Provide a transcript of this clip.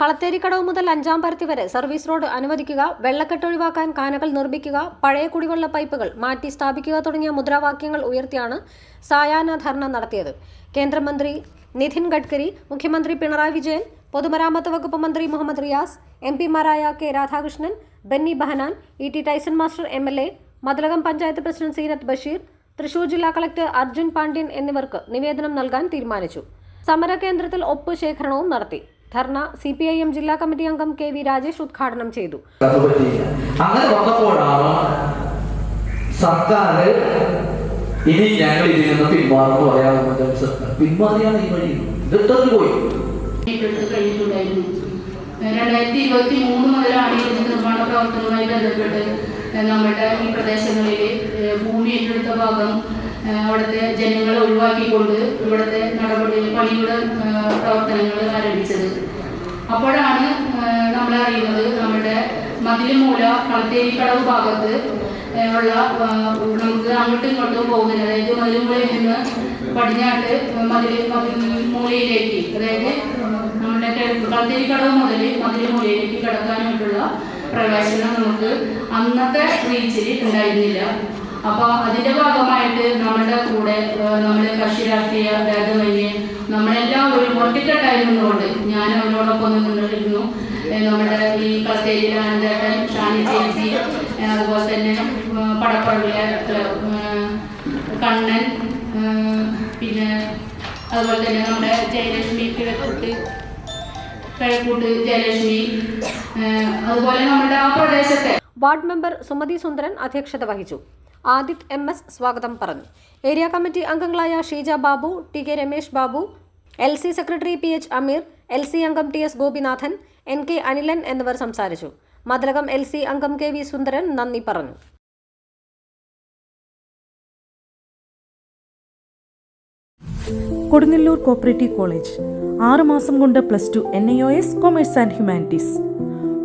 Kalatherikkadavu മുതൽ അഞ്ചാം പരത്തി വരെ സർവീസ് റോഡ് അനുവദിക്കുക വെള്ളക്കെട്ട് ഒഴിവാക്കാൻ കാനകൾ നിർമ്മിക്കുക പഴയ കുടിവെള്ള പൈപ്പുകൾ മാറ്റി സ്ഥാപിക്കുക തുടങ്ങിയ മുദ്രാവാക്യങ്ങൾ ഉയർത്തിയാണ് സായാഹ്ന ധർണ നടത്തിയത് കേന്ദ്രമന്ത്രി നിതിൻ ഗഡ്കരി മുഖ്യമന്ത്രി പിണറായി വിജയൻ പൊതുമരാമത്ത് വകുപ്പ് മന്ത്രി Muhammad Riyas M പിമാരായ K Radhakrishnan Benny Behanan E T Tyson master M L A Mathilakam panchayat president Seenath Basheer Thrissur ജില്ലാ കളക്ടർ അർജുൻ പാണ്ഡ്യൻ എന്നിവർക്ക് നിവേദനം നൽകാൻ തീരുമാനിച്ചു സമരകേന്ദ്രത്തിൽ ഒപ്പ് ശേഖരണവും നടത്തി dharna C P I M ജില്ലാ കമ്മിറ്റി അംഗം കെ വി രാജേഷ് ഉദ്ഘാടനം ചെയ്തു അങ്ങനെ വന്നപ്പോഴാണ് സർക്കാർ ഇനി ഞങ്ങൾ ഇതിൽ നിന്ന് പിന്മാറുന്നു പറയാമെന്ന് പിന്മാറിയാണ് ഈ വഴി ഇതെടുത്തു പോയി രണ്ടായിരത്തി ഇരുപത്തി മൂന്ന് മുതലാണ് ഇതിന്റെ നിർമ്മാണ പ്രവർത്തനവുമായി ബന്ധപ്പെട്ട് നമ്മുടെ ഈ പ്രദേശങ്ങളിൽ ഭൂമി ഏറ്റെടുത്ത ഭാഗം അവിടുത്തെ ജനങ്ങളെ ഒഴിവാക്കിക്കൊണ്ട് ഇവിടുത്തെ നടപടി പണിയുടെ പ്രവർത്തനങ്ങൾ ആരംഭിച്ചത് അപ്പോഴാണ് നമ്മൾ അറിയുന്നത് നമ്മുടെ മതിലുമൂല കളത്തേരിക്കടവ് ഭാഗത്ത് ഉള്ള നമുക്ക് അങ്ങോട്ടും ഇങ്ങോട്ടും പോകുന്നത് അതായത് മതിലുമൂലയിൽ നിന്ന് പടിഞ്ഞാട്ട് മതിൽ മൂലയിലേക്ക് അതായത് നമ്മുടെ കളത്തേരിക്കടവ് മുതൽ മതിലുമൂലയിലേക്ക് കിടക്കാനായിട്ടുള്ള പ്രവേശനം നമുക്ക് അന്നത്തെ റീച്ചിൽ ഉണ്ടായിരുന്നില്ല അപ്പോൾ അതിന്റെ ഭാഗമായിട്ട് കൂടെ നമ്മുടെ കക്ഷി രാഷ്ട്രീയ നമ്മളെല്ലാം ഒരു ഒറ്റക്കെട്ടായിരുന്നുകൊണ്ട് ഞാൻ അവരോടൊപ്പം നിന്നിട്ടിരുന്നു നമ്മുടെ ഈ കസ്റ്റേരിയിലെ ആനന്ദേട്ടൻ ഷാനി ചേച്ചി അതുപോലെ തന്നെ പടപ്പുറവിലെ കണ്ണൻ പിന്നെ അതുപോലെ തന്നെ നമ്മുടെ ജയലക്ഷ്മി കിഴക്കൂട്ട് കിഴക്കൂട്ട് ജയലക്ഷ്മി അതുപോലെ നമ്മുടെ ആ പ്രദേശത്തെ വാർഡ് മെമ്പർ സുമതി സുന്ദരൻ അധ്യക്ഷത വഹിച്ചു ആദിത് എം എസ് സ്വാഗതം പറഞ്ഞു ഏരിയ കമ്മിറ്റി അംഗങ്ങളായ Sheeja Babu T K Ramesh Babu L C secretary P H Ameer L C അംഗം T S Gopinathan N K Anilan എന്നിവർ സംസാരിച്ചു മതിലകം എൽ സി അംഗം കെ വി സുന്ദരൻ നന്ദി പറഞ്ഞു കൊടുങ്ങല്ലൂർ കോപ്പറേറ്റീവ് കോളേജ് ആറുമാസം കൊണ്ട് plus two N I O S commerce and humanities